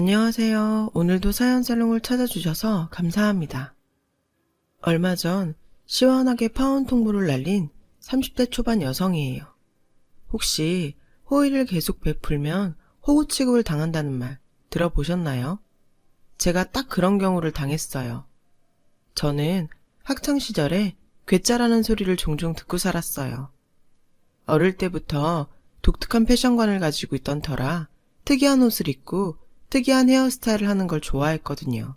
안녕하세요. 오늘도 사연살롱을 찾아주셔서 감사합니다. 얼마 전 시원하게 파운 통보를 날린 30대 초반 여성이에요. 혹시 호의를 계속 베풀면 호구 취급을 당한다는 말 들어보셨나요? 제가 딱 그런 경우를 당했어요. 저는 학창시절에 괴짜라는 소리를 종종 듣고 살았어요. 어릴 때부터 독특한 패션관을 가지고 있던 터라 특이한 옷을 입고 특이한 헤어스타일을 하는 걸 좋아했거든요.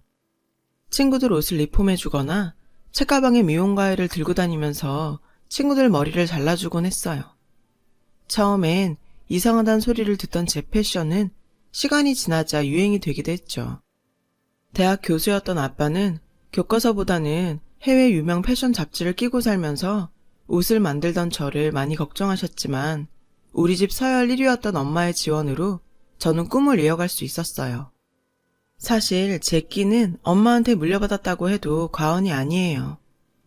친구들 옷을 리폼해주거나 책가방에 미용가위를 들고 다니면서 친구들 머리를 잘라주곤 했어요. 처음엔 이상하다는 소리를 듣던 제 패션은 시간이 지나자 유행이 되기도 했죠. 대학 교수였던 아빠는 교과서보다는 해외 유명 패션 잡지를 끼고 살면서 옷을 만들던 저를 많이 걱정하셨지만 우리 집 서열 1위였던 엄마의 지원으로 저는 꿈을 이어갈 수 있었어요. 사실 제 끼는 엄마한테 물려받았다고 해도 과언이 아니에요.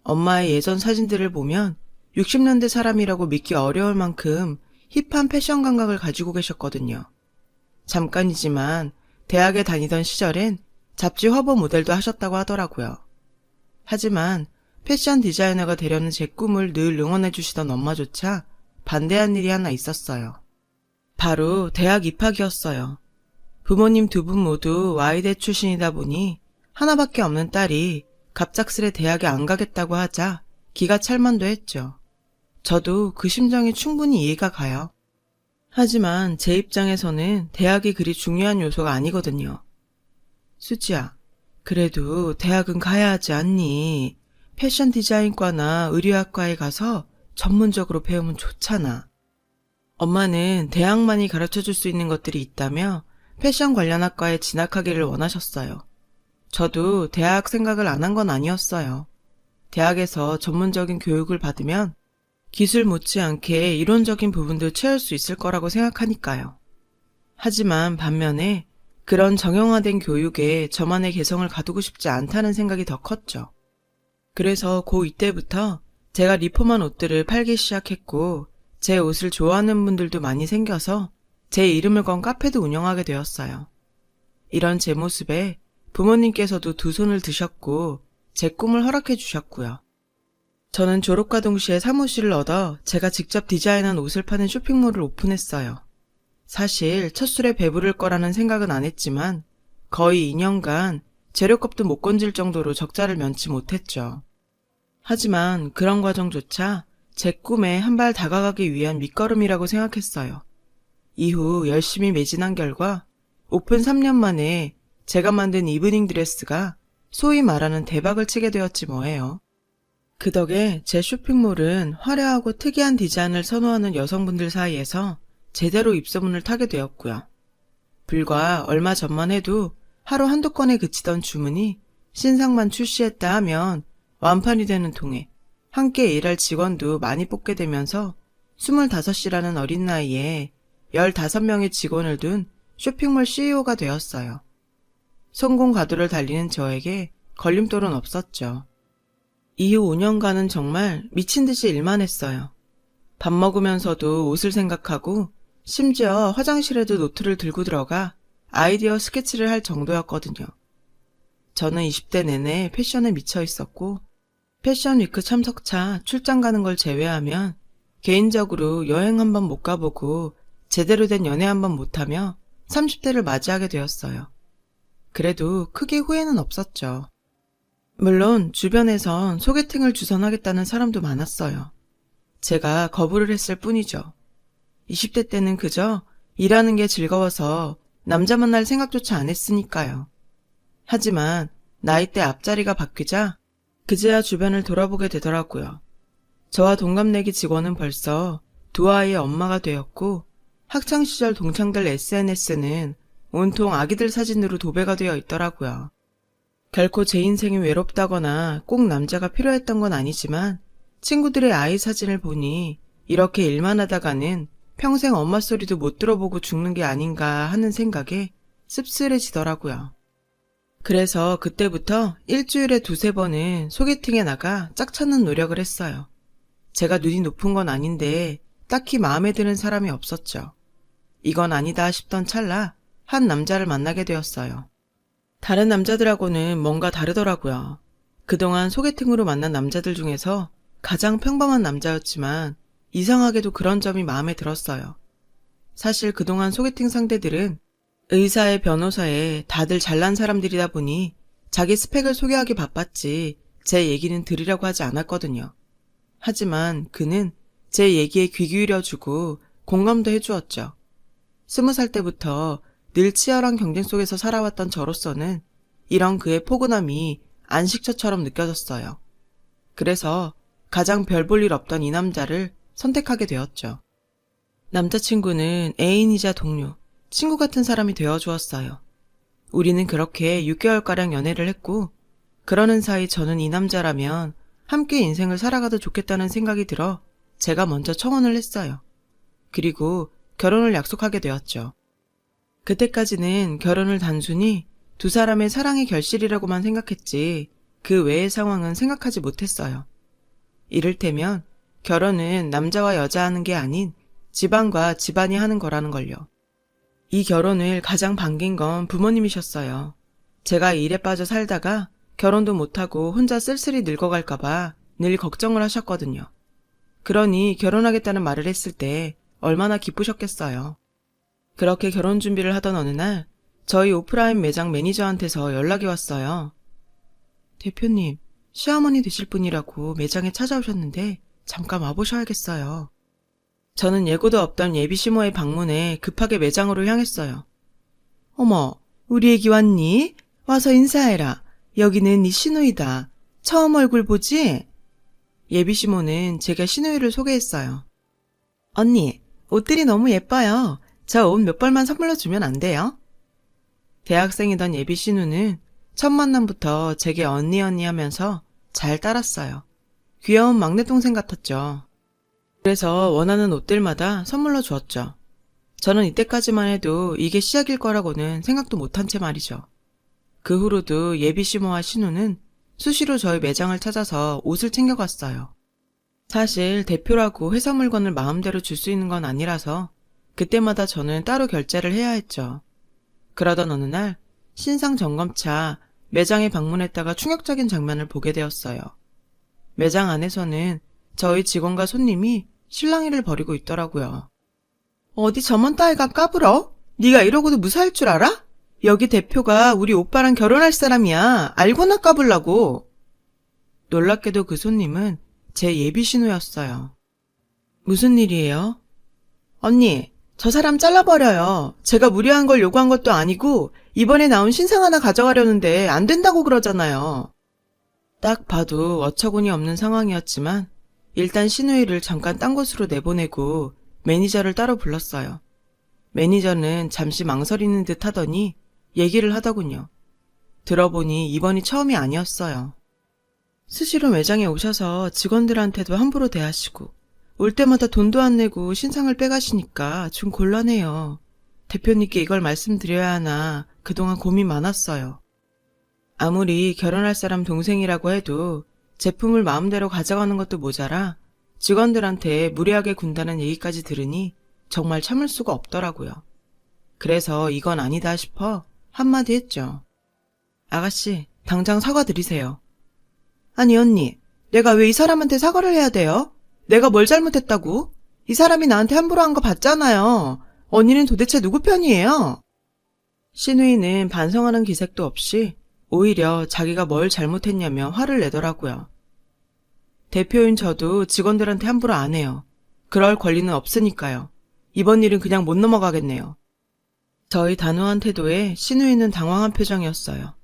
엄마의 예전 사진들을 보면 60년대 사람이라고 믿기 어려울 만큼 힙한 패션 감각을 가지고 계셨거든요. 잠깐이지만 대학에 다니던 시절엔 잡지 화보 모델도 하셨다고 하더라고요. 하지만 패션 디자이너가 되려는 제 꿈을 늘 응원해 주시던 엄마조차 반대한 일이 하나 있었어요. 바로 대학 입학이었어요. 부모님 두 분 모두 와이대 출신이다 보니 하나밖에 없는 딸이 갑작스레 대학에 안 가겠다고 하자 기가 찰만도 했죠. 저도 그 심정이 충분히 이해가 가요. 하지만 제 입장에서는 대학이 그리 중요한 요소가 아니거든요. 수지야, 그래도 대학은 가야 하지 않니? 패션 디자인과나 의류학과에 가서 전문적으로 배우면 좋잖아. 엄마는 대학만이 가르쳐 줄 수 있는 것들이 있다며 패션 관련 학과에 진학하기를 원하셨어요. 저도 대학 생각을 안 한 건 아니었어요. 대학에서 전문적인 교육을 받으면 기술 못지않게 이론적인 부분도 채울 수 있을 거라고 생각하니까요. 하지만 반면에 그런 정형화된 교육에 저만의 개성을 가두고 싶지 않다는 생각이 더 컸죠. 그래서 고2 때부터 제가 리폼한 옷들을 팔기 시작했고 제 옷을 좋아하는 분들도 많이 생겨서 제 이름을 건 카페도 운영하게 되었어요. 이런 제 모습에 부모님께서도 두 손을 드셨고 제 꿈을 허락해 주셨고요. 저는 졸업과 동시에 사무실을 얻어 제가 직접 디자인한 옷을 파는 쇼핑몰을 오픈했어요. 사실 첫 술에 배부를 거라는 생각은 안 했지만 거의 2년간 재료값도 못 건질 정도로 적자를 면치 못했죠. 하지만 그런 과정조차 제 꿈에 한 발 다가가기 위한 밑거름이라고 생각했어요. 이후 열심히 매진한 결과 오픈 3년 만에 제가 만든 이브닝 드레스가 소위 말하는 대박을 치게 되었지 뭐예요. 그 덕에 제 쇼핑몰은 화려하고 특이한 디자인을 선호하는 여성분들 사이에서 제대로 입소문을 타게 되었고요. 불과 얼마 전만 해도 하루 한두 건에 그치던 주문이 신상만 출시했다 하면 완판이 되는 통에 함께 일할 직원도 많이 뽑게 되면서 25이라는 어린 나이에 15명의 직원을 둔 쇼핑몰 CEO가 되었어요. 성공 가도를 달리는 저에게 걸림돌은 없었죠. 이후 5년간은 정말 미친 듯이 일만 했어요. 밥 먹으면서도 옷을 생각하고 심지어 화장실에도 노트를 들고 들어가 아이디어 스케치를 할 정도였거든요. 저는 20대 내내 패션에 미쳐 있었고 패션 위크 참석차 출장 가는 걸 제외하면 개인적으로 여행 한번 못 가보고 제대로 된 연애 한번 못하며 30대를 맞이하게 되었어요. 그래도 크게 후회는 없었죠. 물론 주변에선 소개팅을 주선하겠다는 사람도 많았어요. 제가 거부를 했을 뿐이죠. 20대 때는 그저 일하는 게 즐거워서 남자 만날 생각조차 안 했으니까요. 하지만 나이대 앞자리가 바뀌자 그제야 주변을 돌아보게 되더라고요. 저와 동갑내기 직원은 벌써 두 아이의 엄마가 되었고 학창시절 동창들 SNS는 온통 아기들 사진으로 도배가 되어 있더라고요. 결코 제 인생이 외롭다거나 꼭 남자가 필요했던 건 아니지만 친구들의 아이 사진을 보니 이렇게 일만 하다가는 평생 엄마 소리도 못 들어보고 죽는 게 아닌가 하는 생각에 씁쓸해지더라고요. 그래서 그때부터 일주일에 두세 번은 소개팅에 나가 짝 찾는 노력을 했어요. 제가 눈이 높은 건 아닌데 딱히 마음에 드는 사람이 없었죠. 이건 아니다 싶던 찰나 한 남자를 만나게 되었어요. 다른 남자들하고는 뭔가 다르더라고요. 그동안 소개팅으로 만난 남자들 중에서 가장 평범한 남자였지만 이상하게도 그런 점이 마음에 들었어요. 사실 그동안 소개팅 상대들은 의사에 변호사에 다들 잘난 사람들이다 보니 자기 스펙을 소개하기 바빴지 제 얘기는 들으려고 하지 않았거든요. 하지만 그는 제 얘기에 귀 기울여주고 공감도 해주었죠. 스무 살 때부터 늘 치열한 경쟁 속에서 살아왔던 저로서는 이런 그의 포근함이 안식처처럼 느껴졌어요. 그래서 가장 별 볼 일 없던 이 남자를 선택하게 되었죠. 남자친구는 애인이자 동료, 친구 같은 사람이 되어 주었어요. 우리는 그렇게 6개월가량 연애를 했고, 그러는 사이 저는 이 남자라면 함께 인생을 살아가도 좋겠다는 생각이 들어 제가 먼저 청혼을 했어요. 그리고 결혼을 약속하게 되었죠. 그때까지는 결혼을 단순히 두 사람의 사랑의 결실이라고만 생각했지 그 외의 상황은 생각하지 못했어요. 이를테면 결혼은 남자와 여자 하는 게 아닌 집안과 집안이 하는 거라는 걸요. 이 결혼을 가장 반긴 건 부모님이셨어요. 제가 일에 빠져 살다가 결혼도 못하고 혼자 쓸쓸히 늙어갈까봐 늘 걱정을 하셨거든요. 그러니 결혼하겠다는 말을 했을 때 얼마나 기쁘셨겠어요. 그렇게 결혼 준비를 하던 어느 날 저희 오프라인 매장 매니저한테서 연락이 왔어요. 대표님, 시어머니 되실 분이라고 매장에 찾아오셨는데 잠깐 와보셔야겠어요. 저는 예고도 없던 예비 시모의 방문에 급하게 매장으로 향했어요. 어머, 우리 애기 왔니? 와서 인사해라. 여기는 네 시누이다. 처음 얼굴 보지? 예비 시모는 제가 시누이를 소개했어요. 언니, 옷들이 너무 예뻐요. 저 옷 몇 벌만 선물로 주면 안 돼요? 대학생이던 예비 신우는 첫 만남부터 제게 언니 언니 하면서 잘 따랐어요. 귀여운 막내 동생 같았죠. 그래서 원하는 옷들마다 선물로 주었죠. 저는 이때까지만 해도 이게 시작일 거라고는 생각도 못한 채 말이죠. 그 후로도 예비 시모와 신우는 수시로 저희 매장을 찾아서 옷을 챙겨갔어요. 사실 대표라고 회사 물건을 마음대로 줄 수 있는 건 아니라서 그때마다 저는 따로 결제를 해야 했죠. 그러던 어느 날 신상 점검차 매장에 방문했다가 충격적인 장면을 보게 되었어요. 매장 안에서는 저희 직원과 손님이 실랑이를 벌이고 있더라고요. 어디 저먼 따위가 까불어? 네가 이러고도 무사할 줄 알아? 여기 대표가 우리 오빠랑 결혼할 사람이야. 알고나 까불라고. 놀랍게도 그 손님은 제 예비 신우였어요. 무슨 일이에요? 언니, 저 사람 잘라버려요. 제가 무리한 걸 요구한 것도 아니고 이번에 나온 신상 하나 가져가려는데 안 된다고 그러잖아요. 딱 봐도 어처구니 없는 상황이었지만 일단 신우이를 잠깐 딴 곳으로 내보내고 매니저를 따로 불렀어요. 매니저는 잠시 망설이는 듯 하더니 얘기를 하더군요. 들어보니 이번이 처음이 아니었어요. 수시로 매장에 오셔서 직원들한테도 함부로 대하시고 올 때마다 돈도 안 내고 신상을 빼가시니까 좀 곤란해요. 대표님께 이걸 말씀드려야 하나 그동안 고민 많았어요. 아무리 결혼할 사람 동생이라고 해도 제품을 마음대로 가져가는 것도 모자라 직원들한테 무리하게 군다는 얘기까지 들으니 정말 참을 수가 없더라고요. 그래서 이건 아니다 싶어 한마디 했죠. 아가씨, 당장 사과드리세요. 아니, 언니, 내가 왜 이 사람한테 사과를 해야 돼요? 내가 뭘 잘못했다고? 이 사람이 나한테 함부로 한 거 봤잖아요. 언니는 도대체 누구 편이에요? 신우이는 반성하는 기색도 없이 오히려 자기가 뭘 잘못했냐며 화를 내더라고요. 대표인 저도 직원들한테 함부로 안 해요. 그럴 권리는 없으니까요. 이번 일은 그냥 못 넘어가겠네요. 저희 단호한 태도에 신우이는 당황한 표정이었어요.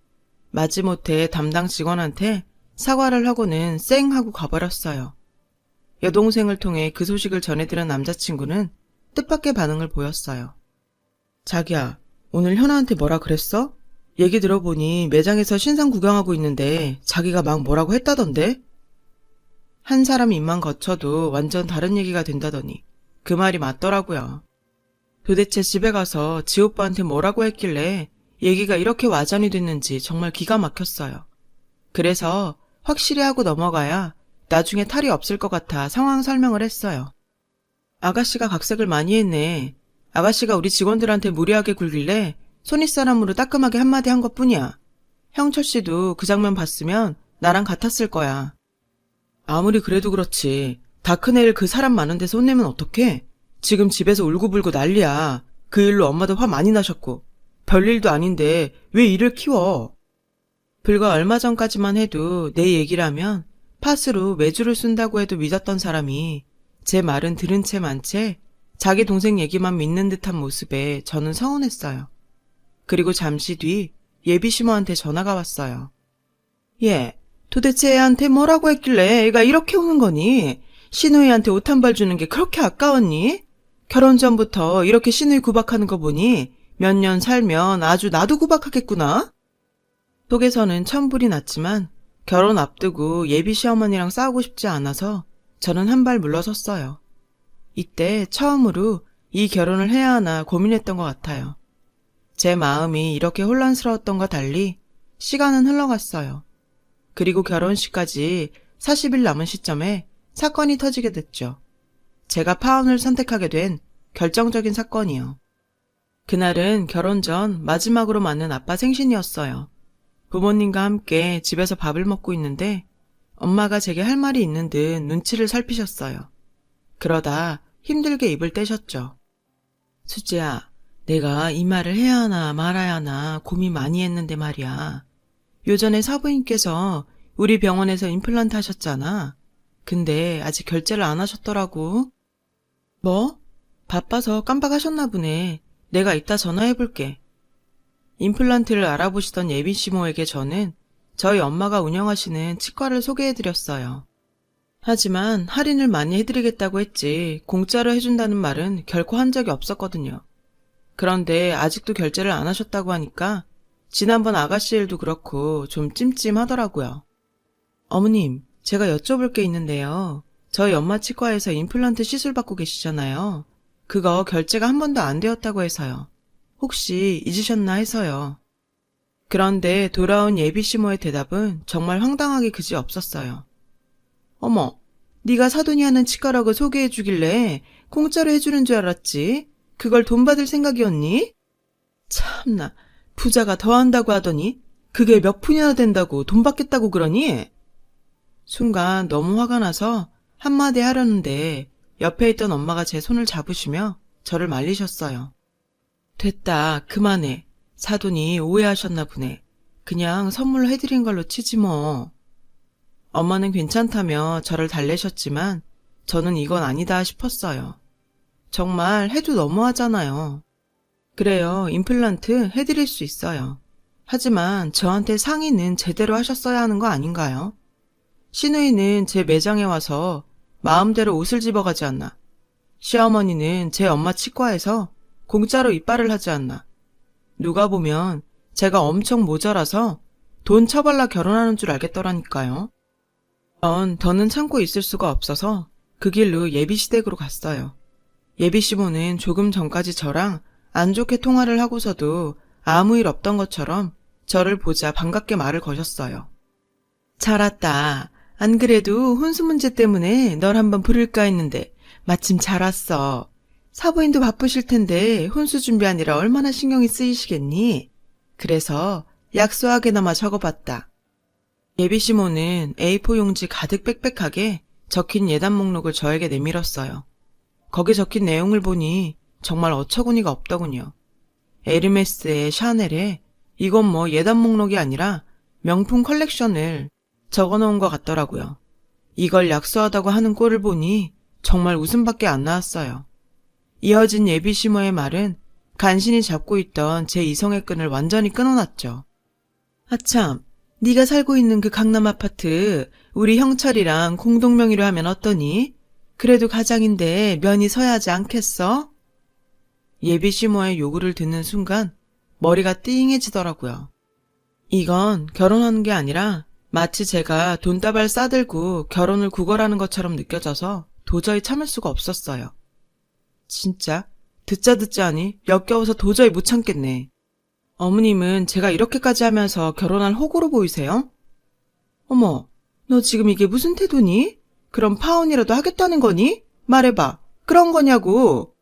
마지못해 담당 직원한테 사과를 하고는 쌩 하고 가버렸어요. 여동생을 통해 그 소식을 전해들은 남자친구는 뜻밖의 반응을 보였어요. 자기야, 오늘 현아한테 뭐라 그랬어? 얘기 들어보니 매장에서 신상 구경하고 있는데 자기가 막 뭐라고 했다던데? 한 사람 입만 거쳐도 완전 다른 얘기가 된다더니 그 말이 맞더라고요. 도대체 집에 가서 지 오빠한테 뭐라고 했길래 얘기가 이렇게 와전이 됐는지 정말 기가 막혔어요. 그래서 확실히 하고 넘어가야 나중에 탈이 없을 것 같아 상황 설명을 했어요. 아가씨가 각색을 많이 했네. 아가씨가 우리 직원들한테 무리하게 굴길래 손윗사람으로 따끔하게 한마디 한 것 뿐이야. 형철 씨도 그 장면 봤으면 나랑 같았을 거야. 아무리 그래도 그렇지. 다크네일 그 사람 많은 데서 혼내면 어떡해? 지금 집에서 울고불고 난리야. 그 일로 엄마도 화 많이 나셨고. 별일도 아닌데 왜 일을 키워? 불과 얼마 전까지만 해도 내 얘기라면 팥으로 외주를 쓴다고 해도 믿었던 사람이 제 말은 들은 채 만채 자기 동생 얘기만 믿는 듯한 모습에 저는 서운했어요. 그리고 잠시 뒤 예비 시모한테 전화가 왔어요. 얘, 도대체 애한테 뭐라고 했길래 애가 이렇게 우는 거니? 신우이한테 옷 한 벌 주는 게 그렇게 아까웠니? 결혼 전부터 이렇게 신우이 구박하는 거 보니 몇 년 살면 아주 나도 구박하겠구나? 속에서는 천불이 났지만 결혼 앞두고 예비 시어머니랑 싸우고 싶지 않아서 저는 한 발 물러섰어요. 이때 처음으로 이 결혼을 해야 하나 고민했던 것 같아요. 제 마음이 이렇게 혼란스러웠던과 달리 시간은 흘러갔어요. 그리고 결혼식까지 40일 남은 시점에 사건이 터지게 됐죠. 제가 파혼을 선택하게 된 결정적인 사건이요. 그날은 결혼 전 마지막으로 맞는 아빠 생신이었어요. 부모님과 함께 집에서 밥을 먹고 있는데 엄마가 제게 할 말이 있는 듯 눈치를 살피셨어요. 그러다 힘들게 입을 떼셨죠. 수지야, 내가 이 말을 해야 하나 말아야 하나 고민 많이 했는데 말이야. 요전에 사부인께서 우리 병원에서 임플란트 하셨잖아. 근데 아직 결제를 안 하셨더라고. 뭐? 바빠서 깜빡하셨나 보네. 내가 이따 전화해 볼게. 임플란트를 알아보시던 예빈 시모에게 저는 저희 엄마가 운영하시는 치과를 소개해 드렸어요. 하지만 할인을 많이 해드리겠다고 했지 공짜로 해준다는 말은 결코 한 적이 없었거든요. 그런데 아직도 결제를 안 하셨다고 하니까 지난번 아가씨 일도 그렇고 좀 찜찜하더라고요. 어머님, 제가 여쭤볼 게 있는데요. 저희 엄마 치과에서 임플란트 시술 받고 계시잖아요. 그거 결제가 한 번도 안 되었다고 해서요. 혹시 잊으셨나 해서요. 그런데 돌아온 예비 시모의 대답은 정말 황당하게 그지 없었어요. 어머, 네가 사돈이 하는 치과라고 소개해 주길래 공짜로 해주는 줄 알았지. 그걸 돈 받을 생각이었니? 참나, 부자가 더 한다고 하더니 그게 몇 푼이나 된다고 돈 받겠다고 그러니? 순간 너무 화가 나서 한마디 하려는데 옆에 있던 엄마가 제 손을 잡으시며 저를 말리셨어요. 됐다, 그만해. 사돈이 오해하셨나 보네. 그냥 선물로 해드린 걸로 치지 뭐. 엄마는 괜찮다며 저를 달래셨지만 저는 이건 아니다 싶었어요. 정말 해도 너무하잖아요. 그래요, 임플란트 해드릴 수 있어요. 하지만 저한테 상의는 제대로 하셨어야 하는 거 아닌가요? 신우이는 제 매장에 와서 마음대로 옷을 집어가지 않나. 시어머니는 제 엄마 치과에서 공짜로 이빨을 하지 않나. 누가 보면 제가 엄청 모자라서 돈 처발라 결혼하는 줄 알겠더라니까요. 전 더는 참고 있을 수가 없어서 그 길로 예비시댁으로 갔어요. 예비시모는 조금 전까지 저랑 안 좋게 통화를 하고서도 아무 일 없던 것처럼 저를 보자 반갑게 말을 거셨어요. 잘 왔다. 안 그래도 혼수 문제 때문에 널 한번 부를까 했는데 마침 잘 왔어. 사부인도 바쁘실 텐데 혼수 준비하느라 얼마나 신경이 쓰이시겠니? 그래서 약소하게나마 적어봤다. 예비시모는 A4 용지 가득 빽빽하게 적힌 예단 목록을 저에게 내밀었어요. 거기 적힌 내용을 보니 정말 어처구니가 없더군요. 에르메스에 샤넬에 이건 뭐 예단 목록이 아니라 명품 컬렉션을 적어 놓은 것 같더라고요. 이걸 약소하다고 하는 꼴을 보니 정말 웃음밖에 안 나왔어요. 이어진 예비시모의 말은 간신히 잡고 있던 제 이성의 끈을 완전히 끊어놨죠. 아참, 네가 살고 있는 그 강남 아파트 우리 형철이랑 공동 명의로 하면 어떠니? 그래도 가장인데 면이 서야 하지 않겠어? 예비 시모의 요구를 듣는 순간 머리가 띵해지더라고요. 이건 결혼하는 게 아니라 마치 제가 돈다발 싸들고 결혼을 구걸하는 것처럼 느껴져서 도저히 참을 수가 없었어요. 진짜 듣자 듣자 하니 역겨워서 도저히 못 참겠네. 어머님은 제가 이렇게까지 하면서 결혼할 호구로 보이세요? 어머, 너 지금 이게 무슨 태도니? 그럼 파혼이라도 하겠다는 거니? 말해봐. 그런 거냐고.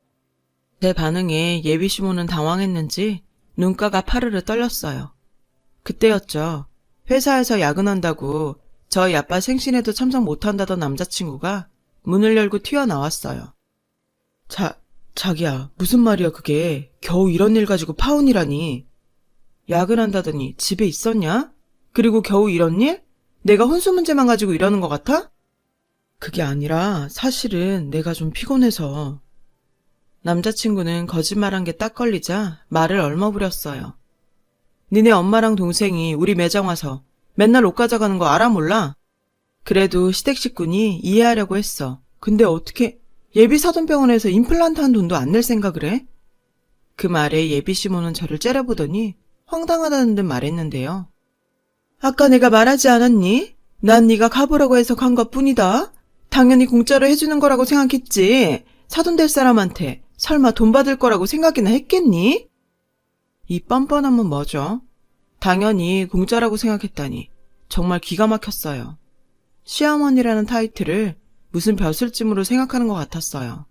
제 반응에 예비 시모는 당황했는지 눈가가 파르르 떨렸어요. 그때였죠. 회사에서 야근한다고 저희 아빠 생신에도 참석 못한다던 남자친구가 문을 열고 튀어나왔어요. 자, 자기야, 무슨 말이야 그게. 겨우 이런 일 가지고 파혼이라니. 야근한다더니 집에 있었냐? 그리고 겨우 이런 일? 내가 혼수 문제만 가지고 이러는 것 같아? 그게 아니라 사실은 내가 좀 피곤해서. 남자친구는 거짓말한 게 딱 걸리자 말을 얼머부렸어요. 니네 엄마랑 동생이 우리 매장 와서 맨날 옷 가져가는 거 알아 몰라? 그래도 시댁 식군이 이해하려고 했어. 근데 어떻게 예비 사돈병원에서 임플란트 한 돈도 안 낼 생각을 해? 그 말에 예비 시모는 저를 째려보더니 황당하다는 듯 말했는데요. 아까 내가 말하지 않았니? 난 네가 가보라고 해서 간 것뿐이다. 당연히 공짜로 해주는 거라고 생각했지. 사돈 될 사람한테 설마 돈 받을 거라고 생각이나 했겠니? 이 뻔뻔함은 뭐죠? 당연히 공짜라고 생각했다니 정말 기가 막혔어요. 시어머니라는 타이틀을 무슨 벼슬쯤으로 생각하는 것 같았어요.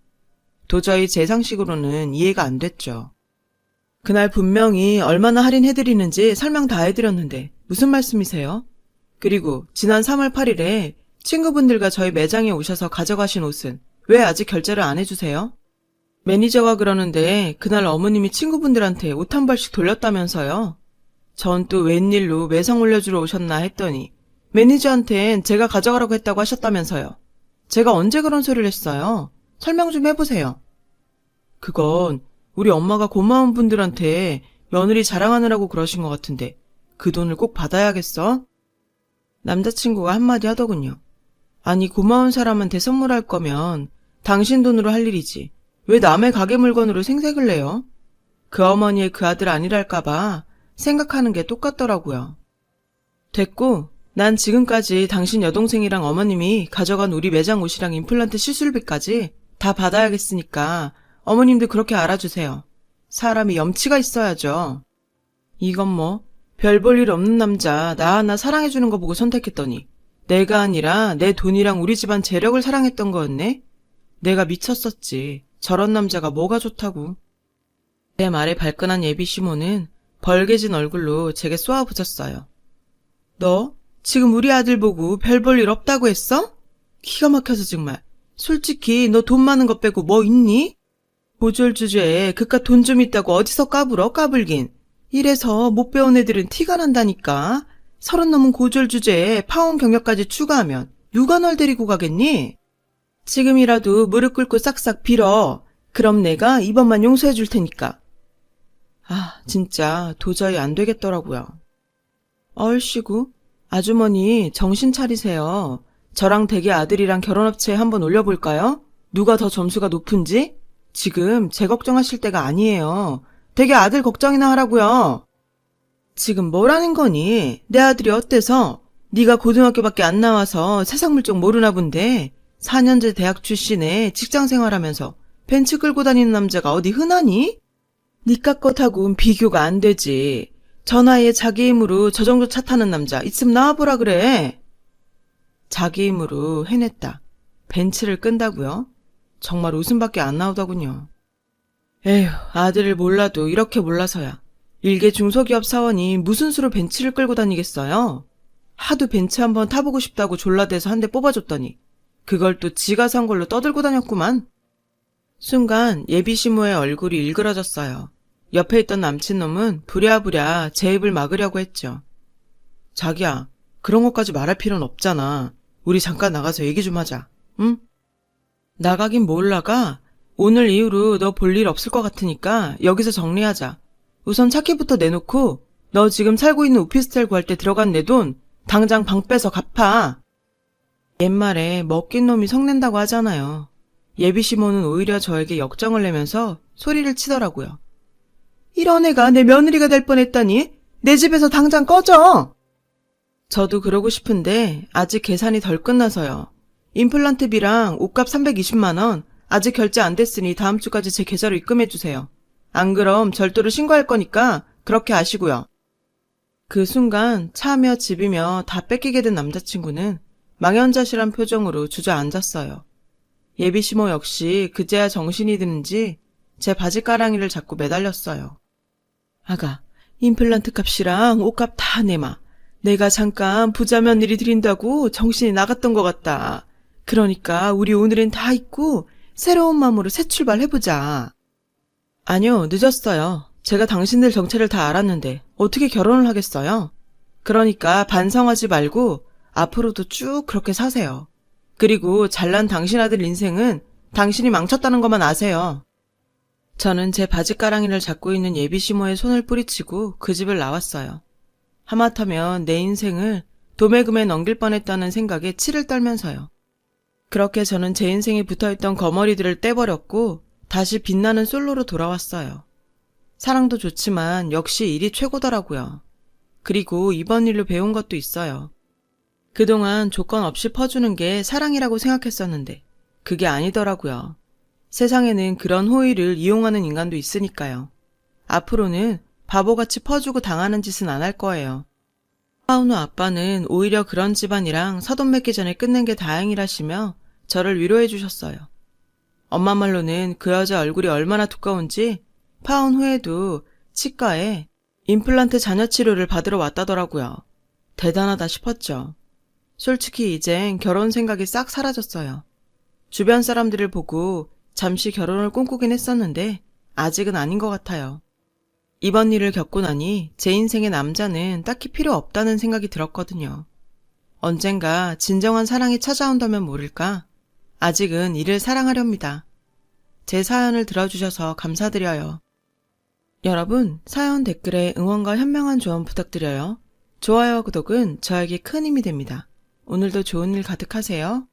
도저히 제 상식으로는 이해가 안 됐죠. 그날 분명히 얼마나 할인해드리는지 설명 다 해드렸는데 무슨 말씀이세요? 그리고 지난 3월 8일에 친구분들과 저희 매장에 오셔서 가져가신 옷은 왜 아직 결제를 안 해주세요? 매니저가 그러는데 그날 어머님이 친구분들한테 옷 한 벌씩 돌렸다면서요. 전 또 웬일로 매상 올려주러 오셨나 했더니 매니저한텐 제가 가져가라고 했다고 하셨다면서요. 제가 언제 그런 소리를 했어요? 설명 좀 해보세요. 그건 우리 엄마가 고마운 분들한테 며느리 자랑하느라고 그러신 것 같은데 그 돈을 꼭 받아야겠어? 남자친구가 한마디 하더군요. 아니 고마운 사람한테 선물할 거면 당신 돈으로 할 일이지. 왜 남의 가게 물건으로 생색을 내요? 그 어머니의 그 아들 아니랄까봐 생각하는 게 똑같더라고요. 됐고, 난 지금까지 당신 여동생이랑 어머님이 가져간 우리 매장 옷이랑 임플란트 시술비까지 다 받아야겠으니까 어머님도 그렇게 알아주세요. 사람이 염치가 있어야죠. 이건 뭐, 별 볼 일 없는 남자 나 하나 사랑해주는 거 보고 선택했더니 내가 아니라 내 돈이랑 우리 집안 재력을 사랑했던 거였네? 내가 미쳤었지. 저런 남자가 뭐가 좋다고. 내 말에 발끈한 예비 시모는 벌개진 얼굴로 제게 쏘아붙였어요. 너 지금 우리 아들 보고 별 볼 일 없다고 했어? 기가 막혀서 정말. 솔직히 너 돈 많은 것 빼고 뭐 있니? 보졸 주제에 그깟 돈 좀 있다고 어디서 까불어 까불긴. 이래서 못 배운 애들은 티가 난다니까. 서른 넘은 고졸 주제에 파혼 경력까지 추가하면 누가 널 데리고 가겠니? 지금이라도 무릎 꿇고 싹싹 빌어. 그럼 내가 이번만 용서해 줄 테니까. 아, 진짜 도저히 안 되겠더라고요. 얼씨구, 아주머니 정신 차리세요. 저랑 댁의 아들이랑 결혼업체에 한번 올려볼까요? 누가 더 점수가 높은지? 지금 제 걱정하실 때가 아니에요. 댁의 아들 걱정이나 하라고요. 지금 뭐라는 거니? 내 아들이 어때서? 네가 고등학교밖에 안 나와서 세상 물정 모르나 본데 4년제 대학 출신에 직장 생활하면서 벤츠 끌고 다니는 남자가 어디 흔하니? 니까 것하고는 비교가 안 되지. 저 나이에 자기 힘으로 저 정도 차 타는 남자 있으면 나와보라 그래. 자기 힘으로 해냈다. 벤츠를 끈다고요? 정말 웃음밖에 안 나오더군요. 에휴, 아들을 몰라도 이렇게 몰라서야. 일개 중소기업 사원이 무슨 수로 벤츠를 끌고 다니겠어요? 하도 벤츠 한번 타보고 싶다고 졸라대서 한 대 뽑아줬더니 그걸 또 지가 산 걸로 떠들고 다녔구만. 순간 예비 시모의 얼굴이 일그러졌어요. 옆에 있던 남친놈은 부랴부랴 제 입을 막으려고 했죠. 자기야, 그런 것까지 말할 필요는 없잖아. 우리 잠깐 나가서 얘기 좀 하자. 응? 나가긴 뭘 나가? 오늘 이후로 너 볼 일 없을 것 같으니까 여기서 정리하자. 우선 차키부터 내놓고 너 지금 살고 있는 오피스텔 구할 때 들어간 내 돈 당장 방 빼서 갚아. 옛말에 먹긴 놈이 성낸다고 하잖아요. 예비 시모는 오히려 저에게 역정을 내면서 소리를 치더라고요. 이런 애가 내 며느리가 될 뻔했다니 내 집에서 당장 꺼져. 저도 그러고 싶은데 아직 계산이 덜 끝나서요. 임플란트비랑 옷값 320만 원 아직 결제 안 됐으니 다음 주까지 제 계좌로 입금해 주세요. 안 그럼 절도로 신고할 거니까 그렇게 아시고요. 그 순간 차며 집이며 다 뺏기게 된 남자친구는 망연자실한 표정으로 주저앉았어요. 예비 시모 역시 그제야 정신이 드는지 제 바지가랑이를 잡고 매달렸어요. 아가, 임플란트 값이랑 옷값 다 내마. 내가 잠깐 부자 며느리 드린다고 정신이 나갔던 것 같다. 그러니까 우리 오늘은 다 잊고 새로운 마음으로 새 출발해보자. 아니요, 늦었어요. 제가 당신들 정체를 다 알았는데 어떻게 결혼을 하겠어요? 그러니까 반성하지 말고 앞으로도 쭉 그렇게 사세요. 그리고 잘난 당신 아들 인생은 당신이 망쳤다는 것만 아세요. 저는 제 바지가랑이를 잡고 있는 예비 시모의 손을 뿌리치고 그 집을 나왔어요. 하마터면 내 인생을 도매금에 넘길 뻔했다는 생각에 치를 떨면서요. 그렇게 저는 제 인생에 붙어있던 거머리들을 떼버렸고 다시 빛나는 솔로로 돌아왔어요. 사랑도 좋지만 역시 일이 최고더라고요. 그리고 이번 일로 배운 것도 있어요. 그동안 조건 없이 퍼주는 게 사랑이라고 생각했었는데 그게 아니더라고요. 세상에는 그런 호의를 이용하는 인간도 있으니까요. 앞으로는 바보같이 퍼주고 당하는 짓은 안 할 거예요. 파우노 아빠는 오히려 그런 집안이랑 사돈 맺기 전에 끝낸 게 다행이라시며 저를 위로해 주셨어요. 엄마 말로는 그 여자 얼굴이 얼마나 두꺼운지 파혼 후에도 치과에 임플란트 잔여 치료를 받으러 왔다더라고요. 대단하다 싶었죠. 솔직히 이젠 결혼 생각이 싹 사라졌어요. 주변 사람들을 보고 잠시 결혼을 꿈꾸긴 했었는데 아직은 아닌 것 같아요. 이번 일을 겪고 나니 제 인생의 남자는 딱히 필요 없다는 생각이 들었거든요. 언젠가 진정한 사랑이 찾아온다면 모를까? 아직은 이를 사랑하렵니다. 제 사연을 들어주셔서 감사드려요. 여러분, 사연 댓글에 응원과 현명한 조언 부탁드려요. 좋아요와 구독은 저에게 큰 힘이 됩니다. 오늘도 좋은 일 가득하세요.